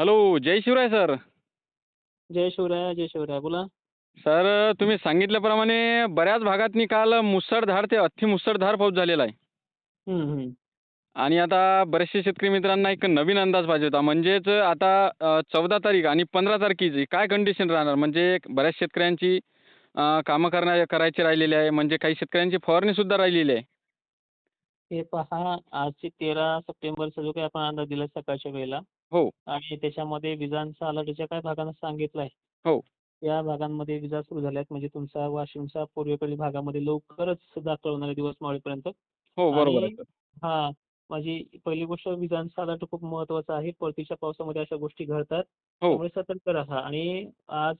Hello जय Shivrai sir. जय शिवराय जय शिवराय बोला. सर तुम्ही सांगितल्याप्रमाणे बऱ्याच भागातनी काल मुसळधार ते अति मुसळधार पाऊस झालेला आहे. आणि आता बरेचसे शेतकरी मित्रांना एक नवीन अंदाज पाहिजे होता. म्हणजेच आता चौदा तारीख आणि पंधरा तारखेची काय कंडिशन राहणार? म्हणजे बऱ्याच शेतकऱ्यांची कामं करण्या करायची राहिलेली आहे. म्हणजे काही शेतकऱ्यांची फवारणीसुद्धा राहिलेली आहे. हे पहा आजची तेरा सप्टेंबरचा जो काही आपण अंदाज दिला सकाळच्या वेळेला हो. आणि त्याच्यामध्ये विजांचा अलर्ट ज्या काही भागांना सांगितलाय हो. या भागांमध्ये विजा सुरू झाल्यात. म्हणजे तुमचा वाशिमचा पूर्वेकडील भागामध्ये लवकरच दाखल होणारे दिवस मावळेपर्यंत हो बरोबर आहे आणि सर. हा माझी पहिली गोष्ट विजांचा अलर्ट खूप महत्त्वाचा आहे. परतीच्या पावसामध्ये अशा गोष्टी घडतात. हो. त्यामुळे सतर्क राहा. आणि आज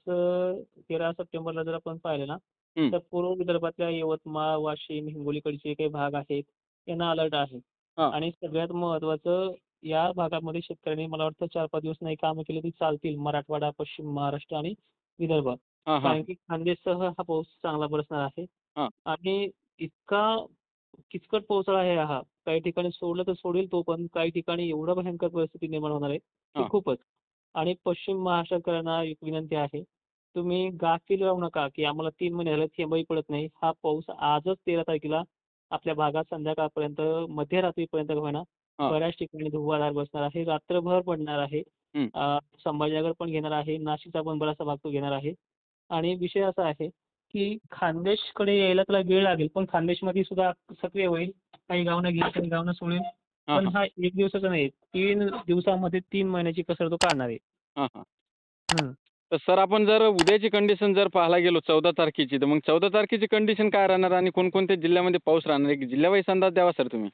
तेरा सप्टेंबरला जर आपण पाहिलं ना. तर पूर्व विदर्भातल्या यवतमाळ वाशिम हिंगोलीकडचे काही भाग आहेत यांना अलर्ट आहे. हां. आणि सगळ्यात महत्वाचं या भागामध्ये शेतकऱ्यांनी मला वाटतं चार पाच दिवस नाही कामं केली तरी चालतील. मराठवाडा पश्चिम महाराष्ट्र आणि विदर्भ. हां हां. कारण की खानदेशसह हा पाऊस चांगला बरसणार आहे. हां. आणि इतका किचकट पावसाळा आहे हा. काही ठिकाणी सोडलं तर सोडेल तो पण काही ठिकाणी एवढं भयंकर परिस्थिती निर्माण होणार आहे की. खूपच. आणि पश्चिम महाराष्ट्रकरांना एक विनंती आहे तुम्ही गाफील राहू नका की आम्हाला तीन महिने झाले थेंबही पडत नाही. हा पाऊस आजच तेरा तारखेला आपल्या भागात संध्याकाळपर्यंत मध्यरात्रीपर्यंत होईना. बऱ्याच ठिकाणी धुव्वाधार बसणार आहे रात्रभर पडणार आहे. संभाजीनगर पण घेणार आहे नाशिकचा पण बराचसा भाग तो घेणार आहे. आणि विषय असा आहे की खानदेशकडे यायला त्याला वेळ लागेल पण खानदेशमध्ये सुद्धा सक्रिय होईल. काही गावना घेईल काही गावना सोडेल. पण हां. एक दिवसाचा नाही तीन दिवसामध्ये तीन महिन्याची कसर तो काढणार आहे. तर सर आपण जर उद्याची कंडिशन जर पाहायला गेलो चौदा तारखेची तर मग चौदा तारखेची कंडिशन काय राहणार आणि कोणकोणत्या जिल्ह्यामध्ये पाऊस राहणार एक जिल्ह्यावाईज अंदाज द्यावा सर तुम्ही.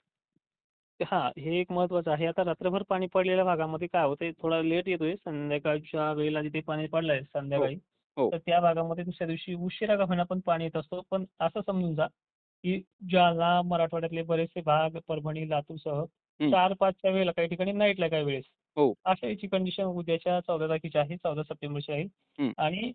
हा हे एक महत्वाचं आहे आता रात्रभर पाणी पडलेल्या भागामध्ये काय होतंय थोडा लेट येतोय संध्याकाळच्या वेळेला जिथे पाणी पडलंय संध्याकाळी हो. तर त्या भागामध्ये दुसऱ्या दिवशी उशिरा का होईना पण पाणी येत असतो पण असं समजून जा की जालना मराठवाड्यातले बरेचसे भाग परभणी लातूरसह हं. चार पाचच्या वेळेला काही ठिकाणी नाईटला काही वेळेस हो. अशा याची कंडिशन उद्याच्या चौदा तारखेची आहे चौदा सप्टेंबरची आहे हं. आणि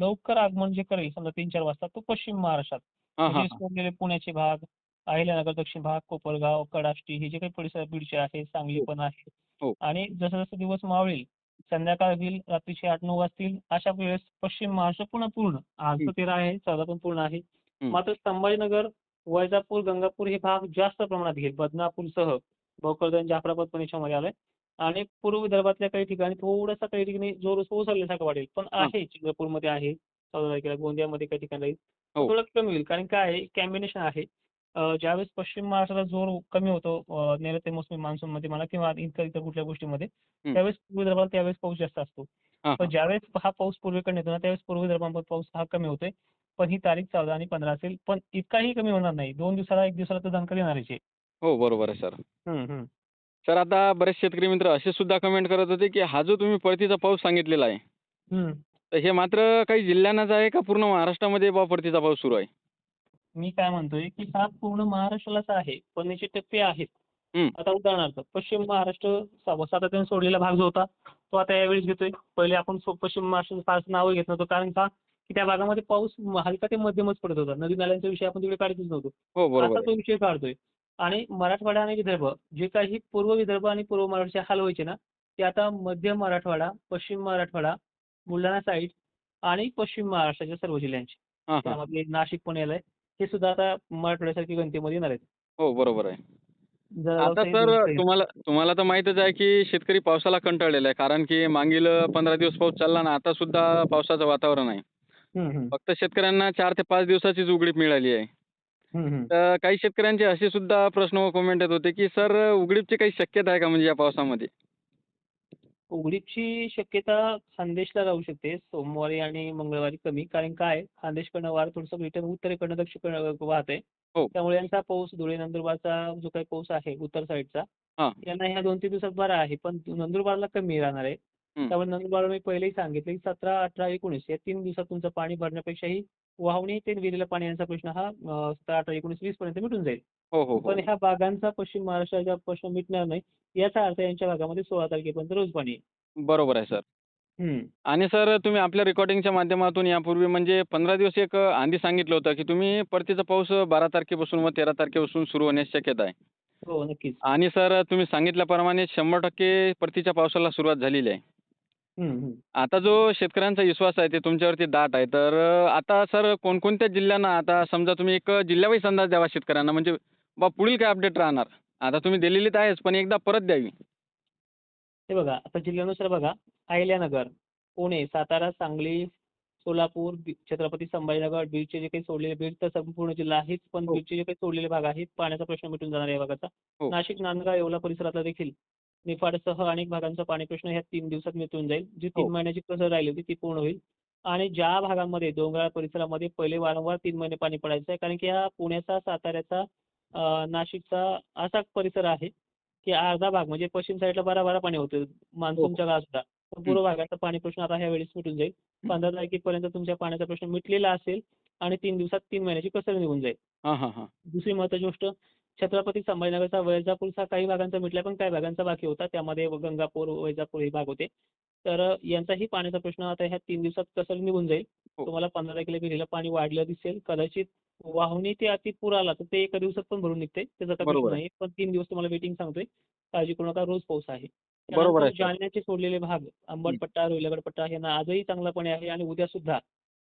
लवकर आगमन जे करेल समजा तीन चार वाजता तो पश्चिम महाराष्ट्रात हां हां सोडलेले पुण्याचे भाग अहिल्यानगर दक्षिण भाग कोपरगाव कडाष्टी हे जे काही परिसर बीडचे आहे सांगली हो. पण आहे हो. आणि जसं जसं दिवस मावळेल संध्याकाळ होईल रात्रीचे आठ नऊ वाजतील अशा वेळेस पश्चिम महाराष्ट्र पुन्हा पूर्ण आज तर आहे चौदा पण पूर्ण आहे. मात्र संभाजीनगर वैजापूर गंगापूर हे भाग जास्त प्रमाणात घेईल बदनापूरसह भोकरदन जाफराबाद पण याच्यामध्ये आलंय आणि पूर्व विदर्भातल्या काही ठिकाणी थोडासा काही ठिकाणी जोर ओसरल्यासारखं वाटेल पण. आहे चंद्रपूरमध्ये आहे चौदा तारखेला गोंदियामध्ये काही ठिकाणी राहील हो. थोडं कमी होईल कारण काय आहे कॉम्बिनेशन आहे ज्यावेळेस पश्चिम महाराष्ट्राला जोर कमी होतो नैऋत्य मोसमी मान्सूनमध्ये म्हणा किंवा इतर इतर कुठल्या गोष्टीमध्ये. त्यावेळेस पूर्व विदर्भाला त्यावेळेस पाऊस जास्त असतो. पण ज्यावेळेस हा पाऊस पूर्वेकडे येतो ना त्यावेळेस पूर्व विदर्भामध्ये पाऊस हा कमी होतोय. पण ही तारीख चौदा आणि पंधरा असेल पण इतकाही कमी होणार नाही. दोन दिवसाला एक दिवसाला तर दणका येणारच आहे. हो बरोबर आहे सर. सर आता बरेच शेतकरी मित्र असे सुद्धा कमेंट करत होते की हा जो तुम्ही परतीचा पाऊस सांगितलेला आहे. तर हे मात्र काही जिल्ह्यांनाच आहे का पूर्ण महाराष्ट्रामध्ये परतीचा पाऊस सुरू आहे? मी काय म्हणतोय की हा पूर्ण महाराष्ट्रालाच आहे पण याचे टप्पे आहेत. आता उदाहरणार्थ पश्चिम महाराष्ट्र सातत्याने सोडलेला भाग जो होता तो आता यावेळेस घेतोय. पहिले आपण पश्चिम महाराष्ट्र फारस नावं घेत नव्हतो कारण का की त्या भागामध्ये पाऊस हलका ते मध्यमच पडत होता. नदी नाल्यांचा विषय आपण तिकडे काढतच नव्हतो. हो आता आहे. तो विषय काढतोय. आणि मराठवाडा आणि विदर्भ जे काही पूर्व विदर्भ आणि पूर्व मराठवाड्याचे हाल व्हायचे ना ते आता मध्य मराठवाडा पश्चिम मराठवाडा बुलढाणा साईड आणि पश्चिम महाराष्ट्राच्या सर्व जिल्ह्यांचे. त्यामध्ये नाशिक पण येलंय हे सुद्धा आता मराठवाड्यासारखी गणतीमध्ये येणार आहेत. हो बरोबर आहे. आता सर. तुम्हाला तुम्हाला तर माहीतच आहे की शेतकरी पावसाला कंटाळलेला आहे कारण की मागील पंधरा दिवस पाऊस चालला ना आता सुद्धा पावसाचं वातावरण आहे. फक्त शेतकऱ्यांना चार ते पाच दिवसाचीच उघडीप मिळाली आहे. तर काही शेतकऱ्यांचे असे सुद्धा प्रश्न व कमेंट येत होते की सर उघडीपची काही शक्यता आहे का म्हणजे या पावसामध्ये? उघडीपची शक्यता खानदेशला राहू शकते. सोमवारी आणि मंगळवारी कमी. कारण काय? खानदेशकडनं वार थोडंसं रिटर्न उत्तरेकडनं दक्षिणकडनं वाहत आहे हो. त्यामुळे यांचा पाऊस धुळे नंदुरबारचा जो काही पाऊस आहे उत्तर साईडचा हां. यांना ह्या दोन तीन दिवसात बरा आहे. पण नंदुरबारला कमी राहणार आहे. हं. त्यामुळे नंदुरबारला मी पहिलेही सांगितलं की सतरा अठरा एकोणीस या तीन दिवसात तुमचं पाणी भरण्यापेक्षाही वाहवणी ते विहिरीला पाणी यांचा प्रश्न हा अं, सतरा अठरा एकोणीस वीस पर्यंत मिटून जाईल. हो हो हो पण ह्या भागांचा पश्चिम महाराष्ट्राचा प्रश्न मिटणार नाही याचा अर्थ यांच्या भागामध्ये सोळा तारखेपर्यंत रोज पाणी आहे. बरोबर आहे सर हम्म. आणि सर तुम्ही आपल्या रेकॉर्डिंगच्या माध्यमातून यापूर्वी म्हणजे पंधरा दिवस एक आधी सांगितलं होतं की तुम्ही परतीचा पाऊस बारा तारखेपासून व तेरा तारखेपासून सुरू होण्याची शक्यता आहे हो नक्कीच आणि सर तुम्ही सांगितल्याप्रमाणे शंभर टक्के परतीच्या पावसाला सुरुवात झालेली आहे हम्म, हम्म. आता जो शेतकऱ्यांचा विश्वास आहे ते तुमच्यावरती दाट आहे तर आता सर कोणकोणत्या जिल्ह्यांना आता समजा तुम्ही एक जिल्ह्यावाईज अंदाज द्यावा शेतकऱ्यांना म्हणजे बा पुढील काय अपडेट राहणार आता तुम्ही दिलेली तर आहेच पण एकदा परत द्यावी हे बघा आता जिल्ह्यानुसार बघा अहिल्यानगर पुणे सातारा सांगली सोलापूर छत्रपती संभाजीनगर बीडचे जे काही सोडलेले बीड तर संपूर्ण जिल्हा आहेच पण हो. बीडचे जे काही सोडलेले भाग आहेत पाण्याचा प्रश्न मिटून जाणार आहे या भागाचा हो. नाशिक नांदगाव येवला परिसरातला देखील निफाडसह अनेक भागांचा पाणी प्रश्न ह्या तीन दिवसात मिटून जाईल जी तीन हो. महिन्याची कसर राहिली होती ती पूर्ण होईल आणि ज्या भागांमध्ये डोंगराळ परिसरामध्ये पहिले वारंवार तीन महिने पाणी पडायचं आहे कारण की हा पुण्याचा साताऱ्याचा नाशिकचा असा परिसर आहे की अर्धा भाग म्हणजे पश्चिम साईडला बारा बारा पाणी होतं. मान्सूनच्या काळात सुद्धा पण पूर्व भागाचा पाणी प्रश्न आता ह्या वेळेस मिटून जाईल. पंधरा तारखेपर्यंत तुमच्या पाण्याचा प्रश्न मिटलेला असेल आणि तीन दिवसात तीन महिन्याची कसर निघून जाईल. हां हां हां. दुसरी महत्वाची गोष्ट छत्रपती संभाजीनगरचा वैजापूरचा काही भागांचा मिटला पण काही भागांचा बाकी होता. त्यामध्ये गंगापूर वैजापूर हे भाग होते. तर यांचाही पाण्याचा प्रश्न आता ह्या तीन दिवसात कसर निघून जाईल. हो. तुम्हाला पंधरा तारखेला विहिरीला पाणी वाढलं दिसेल. कदाचित वाहुनी ते अति पूर आला तर ते एका दिवसात पण भरून निघते. त्याचा काही प्रश्न. नाही पण तीन दिवस तुम्हाला वेटिंग सांगतोय. काळजी करू नका रोज पाऊस आहे. बरोबर आहे. जालन्याचे सोडलेले भाग अंबडपट्टा रोहिलगडपट्टा यांना आजही चांगला पाणी आहे आणि उद्या सुद्धा.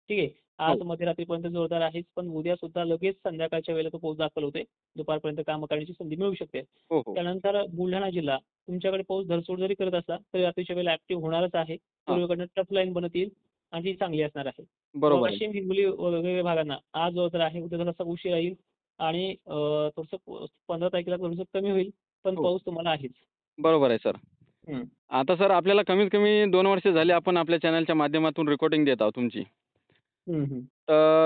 ठीक आहे? आज हो. मध्यरात्रीपर्यंत जोरदार आहेच पण उद्या सुद्धा लगेच संध्याकाळच्या वेळेला तो पाऊस दाखल होते दुपारपर्यंत कामं करण्याची संधी मिळू शकते. हो हो. त्यानंतर बुलढाणा जिल्हा तुमच्याकडे पाऊस धरसोड जरी करत असला तरी रात्रीच्या वेळेला ऍक्टिव्ह होणारच आहे. पूर्वेकडनं टफ लाईन बनत येईल आणि ती चांगली असणार आहे. बरोबर आहे. हिंगोली वेगवेगळ्या भागांना. आज जोरदार आहे उद्या थोडासा उशीर येईल आणि अं, थोडंसं प- पंधरा तारखेला थोडंसं कमी होईल पण हो. पाऊस तुम्हाला आहेच. बरोबर आहे सर. हम्म. आता सर आपल्याला कमीत कमी दोन वर्ष झाले आपण आपल्या चॅनलच्या माध्यमातून रेकॉर्डिंग देत आहोत तुमची.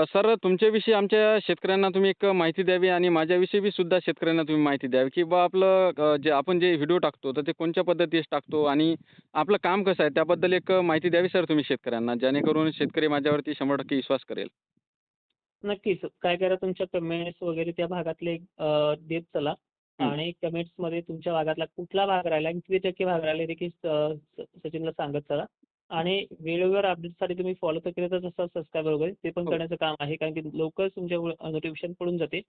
सर तुमच्याविषयी आमच्या शेतकऱ्यांना तुम्ही एक माहिती द्यावी आणि माझ्याविषयी बी सुद्धा शेतकऱ्यांना तुम्ही माहिती द्यावी की बा आपलं जे आपण जे व्हिडिओ टाकतो तर ते कोणत्या पद्धतीस टाकतो आणि आपलं काम कसं आहे त्याबद्दल एक माहिती द्यावी सर तुम्ही शेतकऱ्यांना जेणेकरून शेतकरी माझ्यावरती शंभर टक्के विश्वास करेल. नक्कीच. काय करा तुमच्या कमेंट्स वगैरे त्या भागातले देत चला. आणि कमेंट्समध्ये तुमच्या भागातला कुठला भाग राहिला आणि किती टक्के भाग राहिले देखील सचिनला सांगत चला. आणि वेळेवर अपडेटसाठी तुम्ही फॉलो तर केलं असं सबस्क्राईब वगैरे ते पण हो. करण्याचं काम आहे कारण की लवकरच तुमच्या नोटिफिकेशन पडून जाते.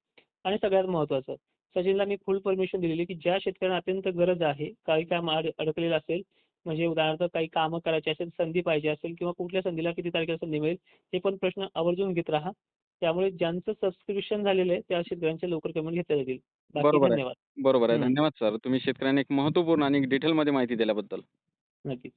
आणि सगळ्यात महत्त्वाचं सचिनला मी फुल परमिशन दिलेली की ज्या शेतकऱ्यांना अत्यंत गरज आहे काही काम अड अडकलेलं असेल म्हणजे उदाहरणार्थ काही कामं करायची असेल संधी पाहिजे असेल किंवा कुठल्या संधीला किती तारखेला संधी मिळेल हे पण प्रश्न आवर्जून घेत राहा. त्यामुळे ज्यांचं सबस्क्रिप्शन झालेलं आहे त्या शेतकऱ्यांचे लवकर पेमेंट घेतल्या जातील. बरोबर. धन्यवाद. बरोबर आहे. धन्यवाद सर. तुम्ही शेतकऱ्यांना एक महत्त्वपूर्ण आणि डिटेलमध्ये माहिती दिल्याबद्दल. नक्कीच.